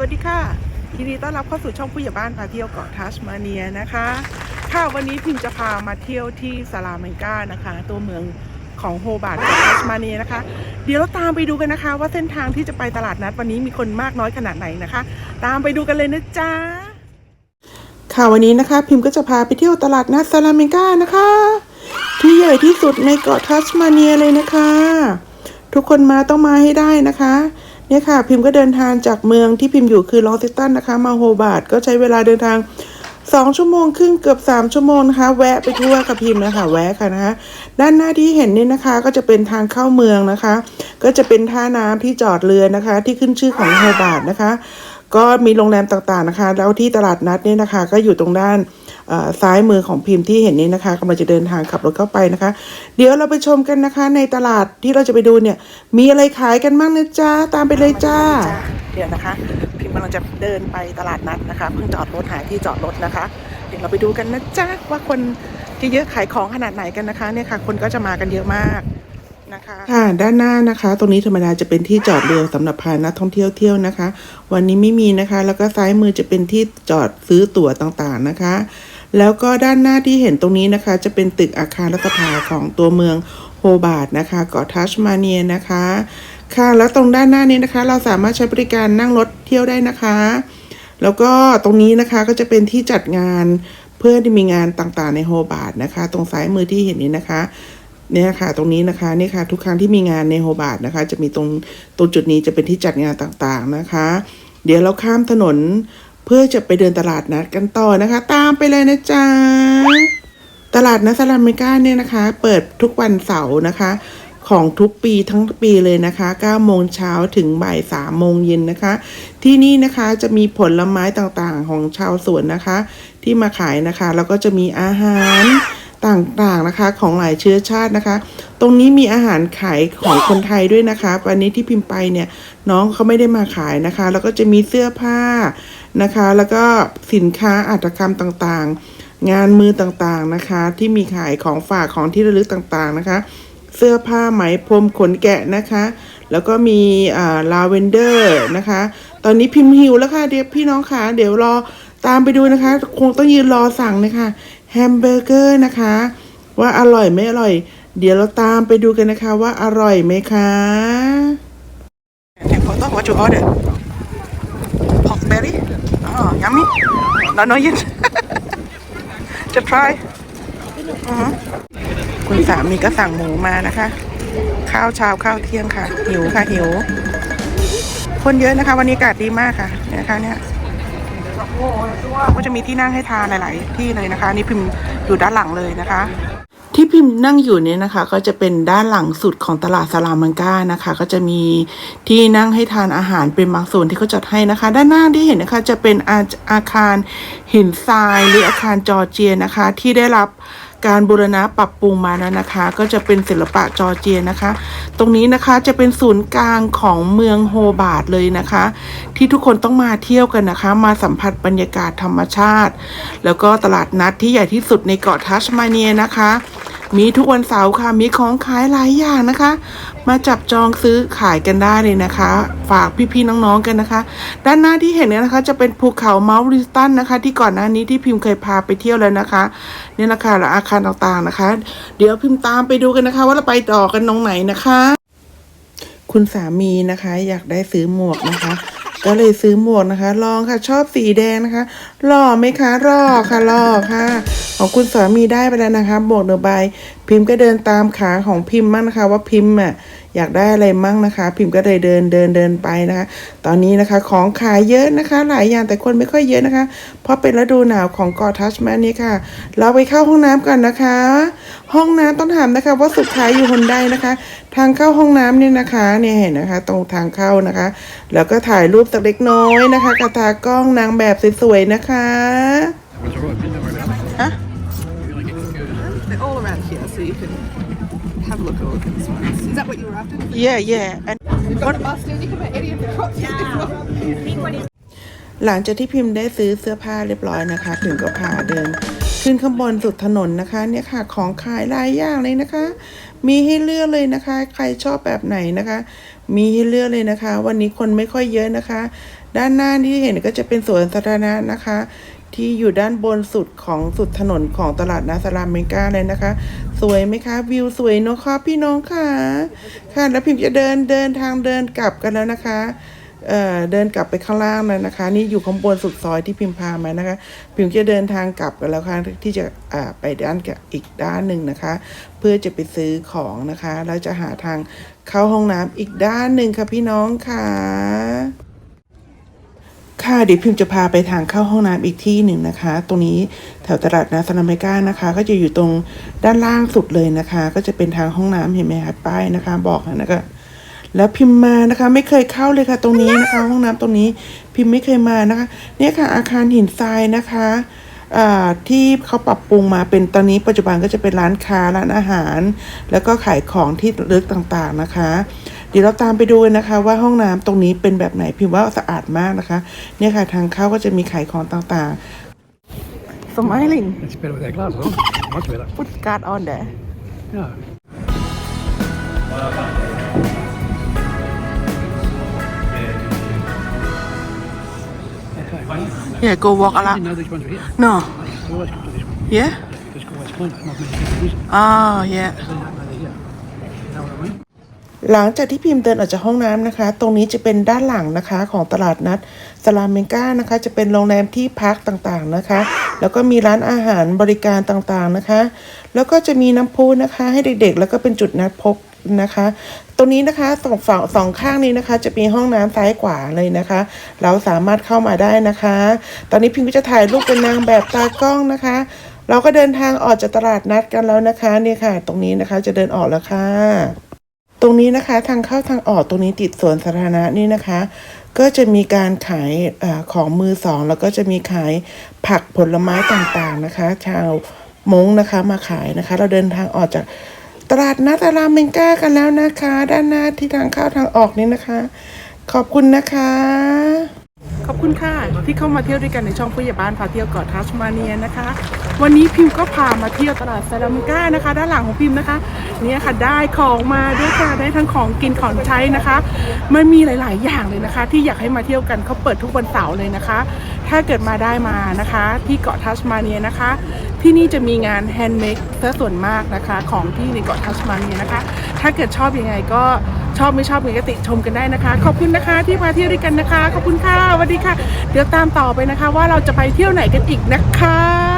วัสดีค่ะยินดีต้อนรับเข้าสู่ช่องผู้ใหญ่บ้านพาเที่ยวเกาะทัชมาเนียนะคะ ค่ะวันนี้พิมจะพามาเที่ยวที่ซาลาเมนกานะคะ ตัวเมืองของโฮบาร์ดเกาะทัชมาเนียนะคะ เดี๋ยวเราตามไปดูกันนะคะ ว่าเส้นทางที่จะไปตลาดนัดวันนี้มีคนมากน้อยขนาดไหนนะคะ ตามไปดูกันเลยนะจ๊ะค่ะวันนี้นะคะ พิมก็จะพาไปเที่ยวตลาดนัดซาลาเมนกานะคะ ที่ใหญ่ที่สุดในเกาะทัชมาเนียเลยนะคะ ทุกคนมาต้องมาให้ได้นะคะ เนี่ยค่ะพิมพ์ก็เดินทางจากเมืองที่พิมพ์อยู่คือลองซิสตันนะคะ มาโฮบาร์ดก็ใช้เวลาเดินทาง 2 ชั่วโมงครึ่งเกือบ 3 ชั่วโมงนะคะ แวะไปทั่วกับพิมพ์นะคะแวะค่ะนะคะด้านหน้าที่เห็นนี่นะคะก็จะเป็นทางเข้าเมืองนะคะ ก็จะเป็นท่าน้ำที่จอดเรือนะคะ ที่ขึ้นชื่อของโฮบาร์ดนะคะ ก็มีโรงแรมต่างๆนะคะ แล้วที่ตลาดนัดเนี่ยนะคะ ก็อยู่ตรงด้าน ซ้ายมือของพิมพ์ที่เห็นนี้นะคะกำลังจะเดินทางขับรถเข้าไปนะคะ เดี๋ยวเราไปชมกันนะคะ ในตลาดที่เราจะไปดูเนี่ย มีอะไรขายกันบ้างนะจ๊ะตามไปเลยจ้า เดี๋ยวนะคะ พิมพ์กำลังจะเดินไปตลาดนัดนะคะเพิ่งจอดรถหาที่จอดรถนะคะ เดี๋ยวเราไปดูกันนะจ๊ะว่าคนจะเยอะขายของขนาดไหนกันนะคะเนี่ยค่ะคนก็จะมากันเยอะมากนะคะค่ะด้านหน้านะคะ ตรงนี้ธรรมดาจะเป็นที่จอดเรือสำหรับพานักท่องเที่ยวเที่ยวนะคะ วันนี้ไม่มีนะคะ แล้วก็ซ้ายมือจะเป็นที่จอดซื้อตั๋วต่างๆนะคะ แล้วก็ด้านหน้าที่เห็นตรงนี้นะคะ จะเป็นตึกอาคารรัฐสภาของตัวเมืองโฮบาร์ดนะคะเกาะทัชมาเนียนะคะ ค่ะแล้วตรงด้านหน้านี้นะคะ เราสามารถใช้บริการนั่งรถเที่ยวได้นะคะ แล้วก็ตรงนี้นะคะก็จะเป็นที่จัดงานเพื่อที่มีงานต่างๆในโฮบาร์ดนะคะ ตรงซ้ายมือที่เห็นนี้นะคะเนี่ยค่ะตรงนี้นะคะนี่ค่ะทุกครั้งที่มีงานในโฮบาร์ดนะคะ จะมีตรงตรงจุดนี้จะเป็นที่จัดงานต่างๆนะคะ เดี๋ยวเราข้ามถนน เพื่อจะไปเดินตลาดนัดกันต่อนะคะ ตามไปเลยนะจ๊ะตลาดนัดสลามเมกาเนี่ยนะคะ เปิดทุกวันเสาร์นะคะ ของทุกปีทั้งปีเลยนะคะ9โมงเช้าถึงบ่าย3โมงเย็นนะคะ ที่นี่นะคะจะมีผลไม้ต่างๆของชาวสวนนะคะ ที่มาขายนะคะ แล้วก็จะมีอาหาร ต่างๆนะคะของหลายเชื้อชาตินะคะ ตรงนี้มีอาหารขายของคนไทยด้วยนะคะวันนี้ที่พิมพ์ไปเนี่ยน้องเขาไม่ได้มาขายนะคะ แล้วก็จะมีเสื้อผ้านะคะ แล้วก็สินค้าอัตกรรมต่างๆ งานมือต่างๆนะคะ ที่มีขายของฝากของที่ระลึกต่างๆนะคะ เสื้อผ้าไหมพรมขนแกะนะคะ แล้วก็มีลาเวนเดอร์นะคะ ตอนนี้พิมพ์หิวแล้วค่ะเดี๋ยวพี่น้องค่ะเดี๋ยวรอตามไปดูนะคะ คงต้องยืนรอสั่งนะคะ แฮมเบอร์เกอร์นะคะ ว่าอร่อยไม่อร่อย เดี๋ยวเราตามไปดูกันนะคะว่าอร่อยไหมคะแข่งของต้อง what you order pork belly อ๋อ yummy แล้วน้อยยินจะ try คุณสามีก็สั่งหมูมานะคะ ข้าวเช้าข้าวเที่ยงค่ะ หิวค่ะหิว คนเยอะนะคะ วันนี้อากาศดีมากค่ะนะคะเนี่ย ก็จะมีที่นั่งให้ทานหลาย ๆ ที่เลยนะคะ นี่พิมพ์อยู่ด้านหลังเลยนะคะ ที่พิมพ์นั่งอยู่เนี่ยนะคะ ก็จะเป็นด้านหลังสุดของตลาดสลามังกานะคะ ก็จะมีที่นั่งให้ทานอาหารเป็นบางส่วนที่เขาจัดให้นะคะ ด้านหน้าที่เห็นนะคะจะเป็นอาอาคารหินทรายหรืออาคารจอร์เจียนะคะ ที่ได้รับ การบูรณะปรับปรุงมานั้นนะคะ ก็จะเป็นศิลปะจอร์เจียนะคะ ตรงนี้นะคะจะเป็นศูนย์กลางของเมืองโฮบาร์ดเลยนะคะ ที่ทุกคนต้องมาเที่ยวกันนะคะ มาสัมผัสบรรยากาศธรรมชาติ แล้วก็ตลาดนัดที่ใหญ่ที่สุดในเกาะทัชมาเนียนะคะ มีทุกวันเสาร์ค่ะมีของขายหลายอย่างนะคะ มาจับจองซื้อขายกันได้เลยนะคะ ฝากพี่ๆน้องๆกันนะคะ ด้านหน้าที่เห็นเนี่ยนะคะ จะเป็นภูเขาเมาท์ริสตันนะคะ ที่ก่อนหน้านี้ที่พิมพ์เคยพาไปเที่ยวแล้วนะคะเนี่ยนะคะแล้วอาคารต่างๆนะคะ เดี๋ยวพิมพ์ตามไปดูกันนะคะ ว่าเราไปต่อกันตรงไหนนะคะ คุณสามีนะคะ อยากได้ซื้อหมวกนะคะ ก็เลยซื้อหมวกนะคะ ลองค่ะชอบสีแดงนะคะหล่อไหมคะหล่อค่ะหล่อค่ะ ของคุณสามีได้ไปแล้วนะคะหมวกเดอะใบพิมพ์ก็เดินตามขาของพิมพ์มั่งนะคะ ว่าพิมพ์อะ อยากได้อะไรมั่งนะคะ พิมพ์ก็เลยเดินเดินเดินไปนะคะ ตอนนี้นะคะของขายเยอะนะคะ หลายอย่างแต่คนไม่ค่อยเยอะนะคะ เพราะเป็นฤดูหนาวของเกาะทัชแมนนี้ค่ะ เราไปเข้าห้องน้ำก่อนนะคะ ห้องน้ำต้องถามนะคะ ว่าสุดท้ายอยู่หนใดนะคะ ทางเข้าห้องน้ำเนี่ยนะคะเนี่ยเห็นนะคะ ตรงทางเข้านะคะ แล้วก็ถ่ายรูปสักเล็กน้อยนะคะกระตากล้องนางแบบสวยๆนะคะฮะ They're all around here, so you can have a look at all of these ones. Is that what you were after? yeah yeah and We've got a bus stand. You can buy any of the crops as well. หลังจากที่พิมพ์ได้ซื้อเสื้อผ้าเรียบร้อยนะคะพิมพ์ก็พาเดิน ขึ้นข้างบนสุดถนนนะคะเนี่ยค่ะของขายหลายอย่างเลยนะคะ มีให้เลือกเลยนะคะ ใครชอบแบบไหนนะคะ มีให้เลือกเลยนะคะ วันนี้คนไม่ค่อยเยอะนะคะ ด้านหน้าที่เห็นก็จะเป็นสวนสาธารณะนะคะ ที่อยู่ด้านบนสุดของสุดถนนของตลาดนาสลามเมกาเลยนะคะ สวยไหมคะ วิวสวยเนอะคะพี่น้องค่ะ ค่ะแล้วพิมจะเดินเดินทางเดินกลับกันแล้วนะคะเอ่อเดินกลับไปข้างล่างแล้วนะคะ นี่อยู่ข้างบนสุดซอยที่พิมพามานะคะ พิมจะเดินทางกลับกันแล้วค่ะที่จะอ่าไปด้านอีกด้านหนึ่งนะคะ เพื่อจะไปซื้อของนะคะแล้วจะหาทางเข้าห้องน้ำอีกด้านหนึ่งค่ะพี่น้องค่ะ ค่ะเดี๋ยวพิมจะพาไปทางเข้าห้องน้ำอีกที่หนึ่งนะคะ ตรงนี้แถวตลาดนาสนาเมกานะคะ ก็จะอยู่ตรงด้านล่างสุดเลยนะคะ ก็จะเป็นทางห้องน้ำเห็นไหมคะป้ายนะคะ บอกนะคะแล้วพิมพ์มานะคะ ไม่เคยเข้าเลยค่ะ ตรงนี้นะคะ ห้องน้ำตรงนี้พิมพ์ไม่เคยมานะคะ เนี่ยค่ะ อาคารหินทรายนะคะที่เขาปรับปรุงมาเป็นตอนนี้ปัจจุบันก็จะเป็นร้านค้าร้านอาหาร แล้วก็ขายของที่ระลึกต่างๆนะคะ เดี๋ยวเราตามไปดูกันนะคะ ว่าห้องน้ำตรงนี้เป็นแบบไหนพิมพ์ว่าสะอาดมากนะคะ เนี่ยค่ะทางเข้าก็จะมีขายของต่างๆ Smiling It's better with their glasses on. Much better. put card on there Yeah. Okay. well, yeah go walk I around didn't know these ones were here. no I always come to this one. yeah Just always clean หลังจากที่พิมพ์เดินออกจากห้องน้ำนะคะ ตรงนี้จะเป็นด้านหลังนะคะของตลาดนัดสลามเมกานะคะ จะเป็นโรงแรมที่พักต่างๆนะคะ แล้วก็มีร้านอาหารบริการต่างๆนะคะ แล้วก็จะมีน้ำพุนะคะ ให้เด็กๆ แล้วก็เป็นจุดนัดพบนะคะ ตรงนี้นะคะสองฝั่งสองข้างนี้นะคะ จะมีห้องน้ำซ้ายขวาเลยนะคะ เราสามารถเข้ามาได้นะคะ ตอนนี้พิมก็จะถ่ายรูปเป็นนางแบบตากล้องนะคะ เราก็เดินทางออกจากตลาดนัดกันแล้วนะคะนี่ค่ะ ตรงนี้นะคะจะเดินออกแล้วค่ะ ตรงนี้นะคะทางเข้าทางออกตรงนี้ติดสวนสาธารณะนี่นะคะ ก็จะมีการขายออของมือสอง แล้วก็จะมีขายผักผลไม้ต่างๆนะคะ ชาวมงนะคะมาขายนะคะ เราเดินทางออกจากตลาดนัดอารามเมงก้ากันแล้วนะคะ ด้านหน้าที่ทางเข้าทางออกนี้นะคะ ขอบคุณนะคะ ขอบคุณค่ะ ที่เข้ามาเที่ยวด้วยกันในช่องผู้ใหญ่บ้านพาเที่ยวเกาะทัสมาเนียนะคะ วันนี้พิมพ์ก็พามาเที่ยวตลาดซาลามิก้านะคะ ด้านหลังของพิมพ์นะคะเนี่ยค่ะได้ของมาด้วยค่ะได้ทั้งของกินของใช้นะคะมันมีหลาย ๆ อย่างเลยนะคะ ที่อยากให้มาเที่ยวกันเขาเปิดทุกวันเสาร์เลยนะคะ ถ้าเกิดมาได้มานะคะ ที่เกาะทัสมาเนียนะคะ ที่นี่จะมีงานแฮนด์เมดซะส่วนมากนะคะ ของที่ในเกาะทัสมาเนียนะคะ ถ้าเกิดชอบยังไงก็ ชอบไม่ชอบมีกติชมกันได้นะคะ ขอบคุณนะคะที่มาเที่ยวด้วยกันนะคะ ขอบคุณค่ะสวัสดีค่ะ เดี๋ยวตามต่อไปนะคะ ว่าเราจะไปเที่ยวไหนกันอีกนะคะ